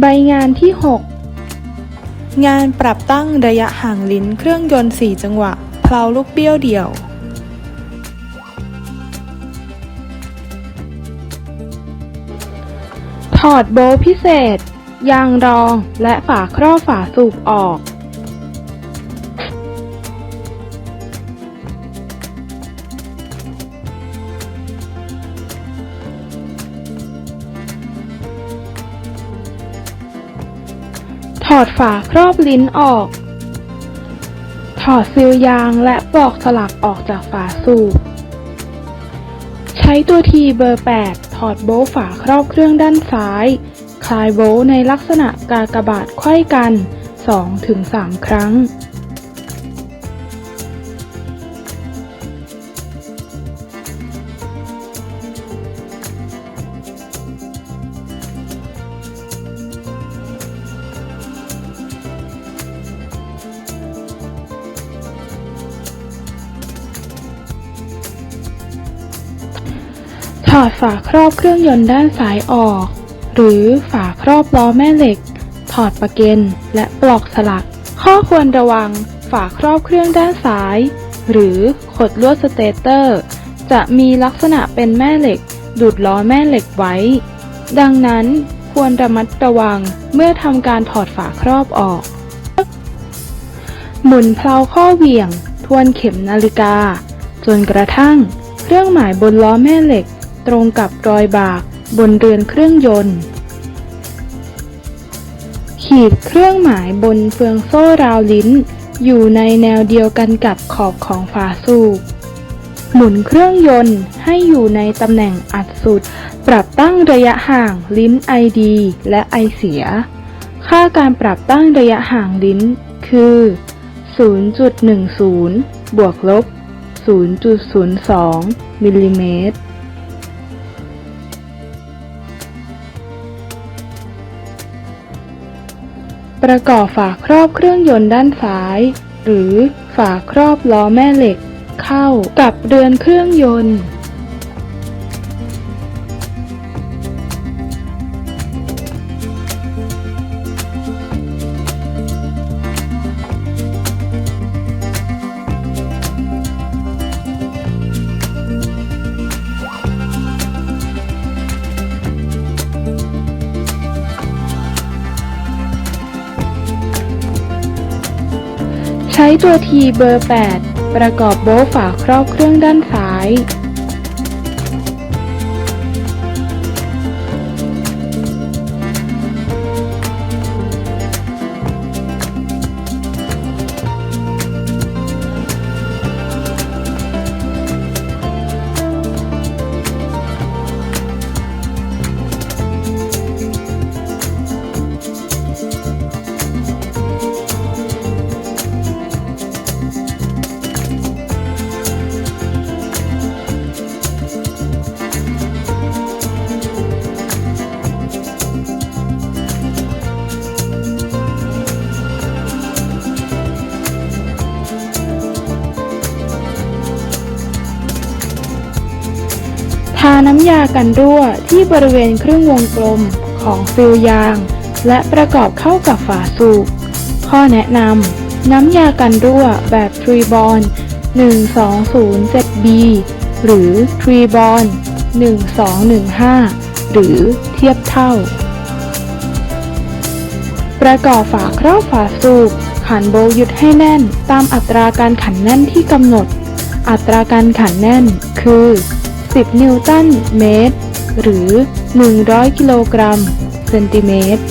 ใบงานที่ 6 งานปรับตั้งระยะห่างลิ้นเครื่องยนต์ 4 จังหวะเพลาลูกเบี้ยวเดี่ยว ถอดโบว์พิเศษ ยางรองและฝาครอบฝาสูบออก ถอดฝาครอบลิ้นออก ถอดซีลยางและปลอกสลักออกจากฝาสูบ ใช้ตัวทีเบอร์ 8 ถอดโบว์ฝาครอบเครื่องด้านซ้าย คลายโบว์ในลักษณะกากบาทไขว้กัน 2-3 ครั้ง ถอดฝาครอบเครื่องยนต์ด้านซ้ายออก หรือฝาครอบล้อแม่เหล็ก ถอดประเก็นและปลอกสลัก ข้อควรระวัง ฝาครอบเครื่องด้านซ้าย หรือขดลวดสเตเตอร์ จะมีลักษณะเป็นแม่เหล็ก ดูดล้อแม่เหล็กไว้ ดังนั้นควรระมัดระวังเมื่อทำการถอดฝาครอบออก หมุนเพลาข้อเหวี่ยง ทวนเข็มนาฬิกา จนกระทั่ง เครื่องหมายบนล้อแม่เหล็ก ตรงกับรอยบากบนเรือนเครื่องยนต์ ขีดเครื่องหมายบนเฟืองโซ่ราวลิ้น อยู่ในแนวเดียวกันกับขอบของฝาสูบหมุนเครื่องยนต์ให้อยู่ในตำแหน่งอัดสุด ปรับตั้งระยะห่างลิ้นไอดีและไอเสีย ค่าการปรับตั้งระยะห่างลิ้นคือ 0.10 บวกลบ 0.02 มิลลิเมตร ประกอบฝาครอบเครื่องยนต์ด้านซ้าย หรือฝาครอบล้อแม่เหล็ก เข้ากับเรือนเครื่องยนต์ ใช้ตัวทีเบอร์ 8 ประกอบโบว์ฝาครอบเครื่องด้านซ้าย น้ำยากันรั่วที่บริเวณครึ่งวงกลมของฟิลยาง และประกอบเข้ากับฝาสูบ ข้อแนะนำน้ำยากันรั่วแบบทรีบอล 1207B หรือทรีบอล1215 หรือเทียบเท่า ประกอบฝาครอบฝาสูบ ขันโบยึดให้แน่นตามอัตราการขันแน่นที่กำหนด อัตราการขันแน่นคือ 10 นิวตันเมตร หรือ 100 กิโลกรัมเซนติเมตร